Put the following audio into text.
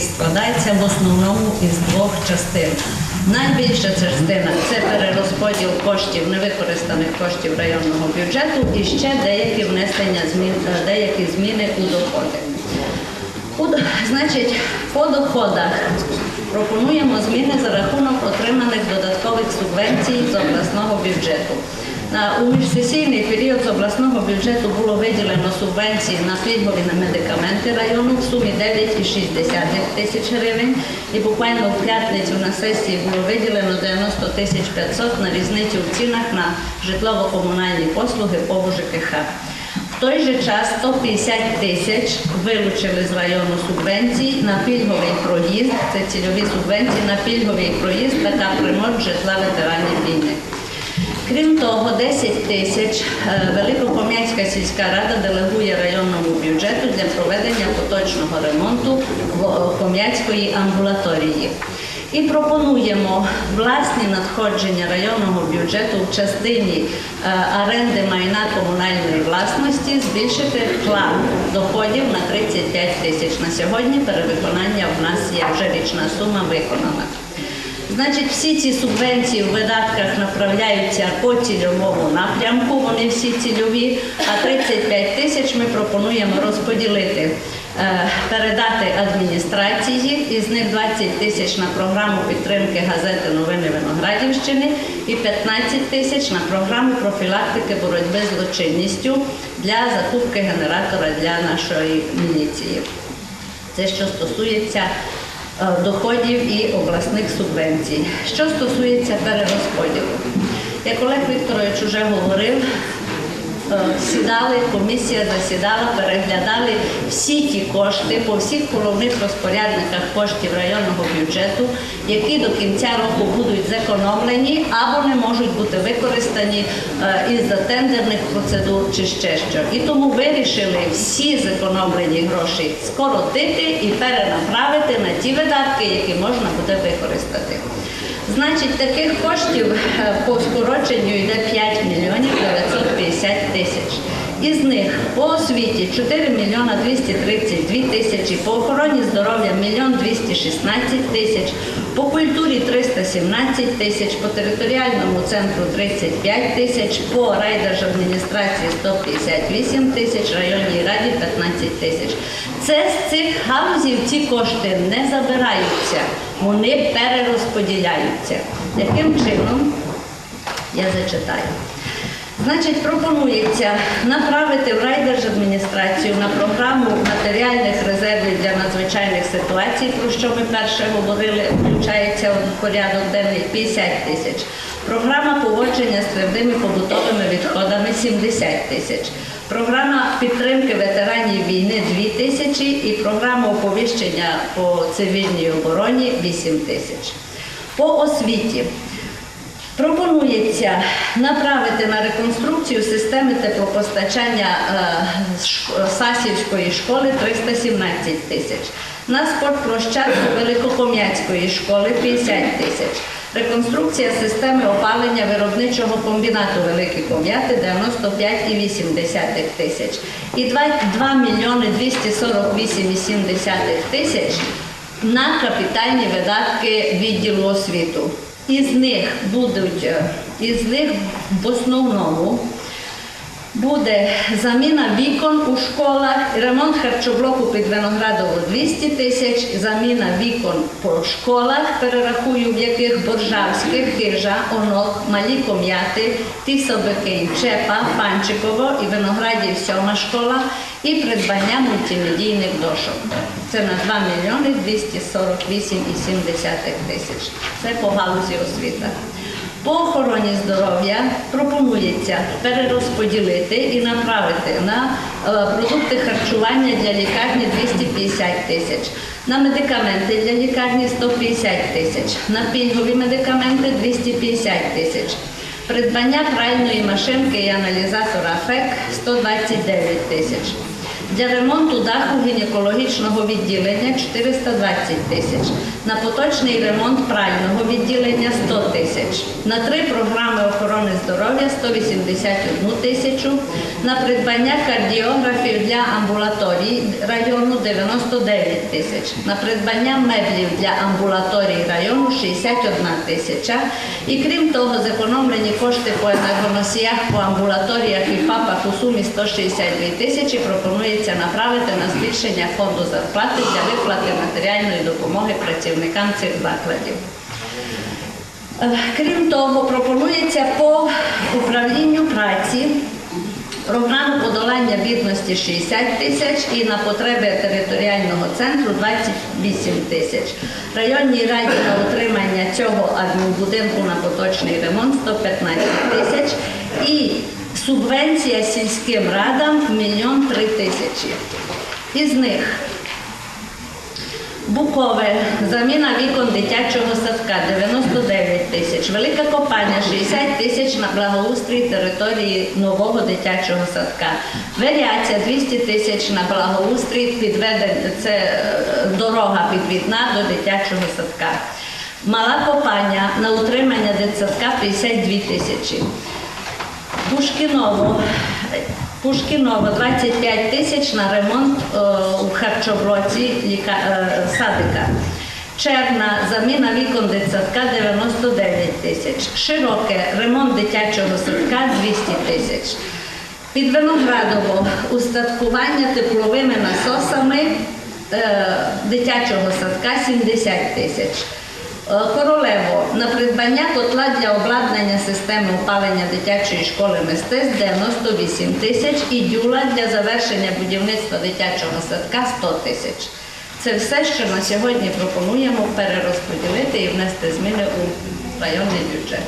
складається в основному із двох частин. Найбільша частина це перерозподіл коштів, невикористаних коштів районного бюджету і ще деякі внесення змін, е, деякі зміни у доходи. У Значить, по доходах пропонуємо зміни за рахунок отриманих додаткових субвенцій з обласного бюджету. У міжсесійний період з обласного бюджету було виділено субвенції на пільгові на медикаменти району в сумі 9,6 тисяч гривень. І буквально в п'ятницю на сесії було виділено 90 тисяч 500 на різницю в цінах на житлово-комунальні послуги по ЖКХ. В той же час 150 тисяч вилучили з району субвенцій на пільговий проїзд. Це цільові субвенції на пільговий проїзд та капремонт житла ветеранів війни. Крім того, 10 тисяч е, Великопом'янська сільська рада делегує районному бюджету для проведення поточного ремонту е, амбулаторії. І пропонуємо власні надходження районного бюджету в частині е, оренди майна комунальної власності збільшити план доходів на 35 тисяч. На сьогодні перевиконання в нас є вже річна сума виконана. Значить, всі ці субвенції в видатках направляються по цільовому напрямку, вони всі цільові, а 35 тисяч ми пропонуємо розподілити, е, передати адміністрації, із них 20 тисяч на програму підтримки газети Новини Виноградівщини і 15 тисяч на програму профілактики боротьби з злочинністю для закупки генератора для нашої міліції. Це що стосується доходів і обласних субвенцій. Що стосується перерозподілу, як Олег Вікторович вже говорив, е, сідали, комісія засідала, переглядали всі ті кошти по всіх головних розпорядниках коштів районного бюджету, які до кінця року будуть зекономлені або не можуть бути використані е, із-за тендерних процедур чи ще що. І тому вирішили всі зекономлені гроші скоротити і перенаправити на ті видатки, які можна буде використати. Значить, таких коштів е, по скороченню йде 5 мільйонів 950 тисяч. Із них по освіті 4 мільйона 232 тисячі, по охороні здоров'я 1 мільйон 216 тисяч, по культурі 317 тисяч, по територіальному центру 35 тисяч, по райдержадміністрації 158 тисяч, районній раді 15 тисяч. Це з цих галузів ці кошти не забираються, вони перерозподіляються. Яким чином? Я зачитаю. Значить, пропонується направити в райдержадміністрацію на програму матеріальних резервів для надзвичайних ситуацій, про що ми перше говорили, включається в порядок денний 50 тисяч. Програма поводження з твердими побутовими відходами 70 тисяч. Програма підтримки ветеранів війни 2 тисячі і програма оповіщення по цивільній обороні 8 тисяч. По освіті Пропонується направити на реконструкцію системи теплопостачання е, Сасівської школи 317 тисяч, на спортплощадку Великопом'янської школи 50 тисяч, реконструкція системи опалення виробничого комбінату Великі Ком'яти 95,8 тисяч. І 2, 2 мільйони 248,7 тисяч на капітальні видатки відділу освіту. Із них будуть, е, із них в основному буде заміна вікон у школах, ремонт харчоблоку під Виноградово 200 тисяч, заміна вікон по школах, перерахую, в яких Боржавських, Хижа, Онок, Малі Ком'яти, Тисобикинь, Чепа, Панчиково і Виноградів сьома школа і придбання мультимедійних дошок. Це на 2 мільйони 248,7 тисяч. Це по галузі освіта. По охороні здоров'я пропонується перерозподілити і направити на е, продукти харчування для лікарні 250 тисяч, на медикаменти для лікарні 150 тисяч, на пільгові медикаменти 250 тисяч. Придбання пральної машинки і аналізатора ФЕК 129 тисяч. Для ремонту даху гінекологічного відділення 420 тисяч. На поточний ремонт прального відділення 100 тисяч. На три програми охорони здоров'я 181 тисячу. На придбання кардіографів для амбулаторій району 99 тисяч. На придбання меблів для амбулаторій району 61 тисяча. І крім того, зекономлені кошти по енергоносіях по амбулаторіях і ФАПах у сумі 162 тисячі пропонується направити на збільшення фонду зарплати для виплати матеріальної допомоги працівникам цих закладів. Е, Крім того, пропонується по управлінню праці подолання 60 тисяч і на потреби територіального центру 28 тисяч. Районній раді на утримання цього адмінбудинку на поточний ремонт 115 тисяч і субвенція сільським радам 1 3 тисячі. Із них Букове, заміна вікон дитячого садка 99 тисяч, Велика Копаня 60 тисяч на благоустрій території нового дитячого садка, Варіація 200 тисяч на благоустрій підведення, це е, дорога підвідна до дитячого садка. Мала Копаня на утримання дитсадка 52 тисячі. Пушкіново. Пушкіново 25 тисяч на ремонт е, у харчоблоці ліка- е, садика. Черна заміна вікон дитсадка 99 тисяч. Широке ремонт дитячого садка 200 тисяч. Під Виноградово устаткування тепловими насосами е, дитячого садка 70 тисяч. Е, Королево на придбання котла для обладнання системи опалення дитячої школи мистецтв 98 тисяч і дюла для завершення будівництва дитячого садка 100 тисяч. Це все, що на сьогодні пропонуємо перерозподілити і внести зміни у районний бюджет.